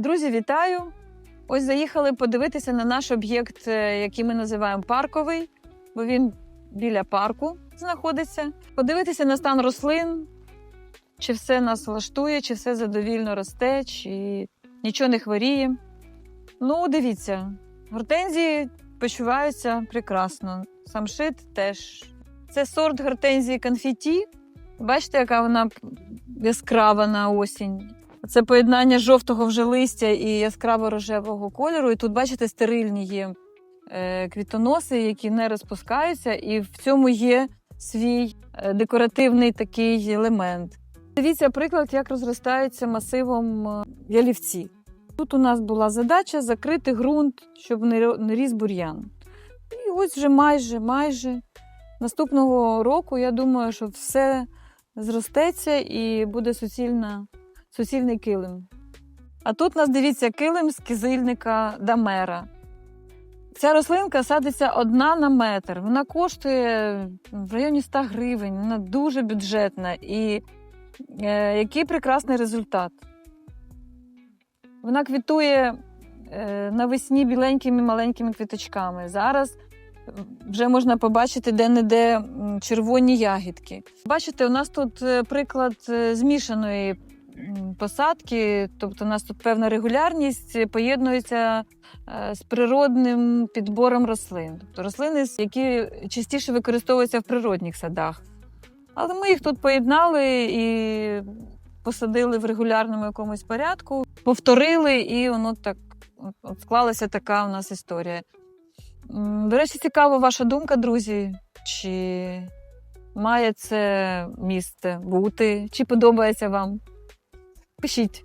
Друзі, вітаю! Ось заїхали подивитися на наш об'єкт, е, який ми називаємо парковий, бо він біля парку знаходиться. Подивитися на стан рослин, чи все нас влаштує, чи все задовільно росте, чи нічого не хворіє. Ну, дивіться, гортензії почуваються прекрасно. Самшит теж. Це сорт гортензії конфеті. Бачите, яка вона яскрава на осінь. Це поєднання жовтого вже листя і яскраво-рожевого кольору. І тут, бачите, стерильні є е, квітоноси, які не розпускаються, і в цьому є свій е, декоративний такий елемент. Дивіться приклад, як розростаються масивом е, ялівці. Тут у нас була задача закрити ґрунт, щоб не ріс бур'ян. І ось вже майже, майже наступного року я думаю, що все зростеться і буде суцільна, суцільний килим. А тут нас дивіться килим з кизильника Дамера. Ця рослинка садиться одна на метр. Вона коштує в районі 100 гривень. Вона дуже бюджетна. І е, який прекрасний результат. Вона квітує е, навесні біленькими маленькими квіточками. Зараз вже можна побачити де-не-де червоні ягідки. Бачите, у нас тут е, приклад е, змішаної посадки, тобто у нас тут певна регулярність е, поєднується е, з природним підбором рослин. Тобто рослини, які частіше використовуються в природних садах. Але ми їх тут поєднали і посадили в регулярному якомусь порядку, повторили, і воно так от, склалася така у нас історія. До речі, цікава ваша думка, друзі. Чи має це місце бути? Чи подобається вам? Пишіть.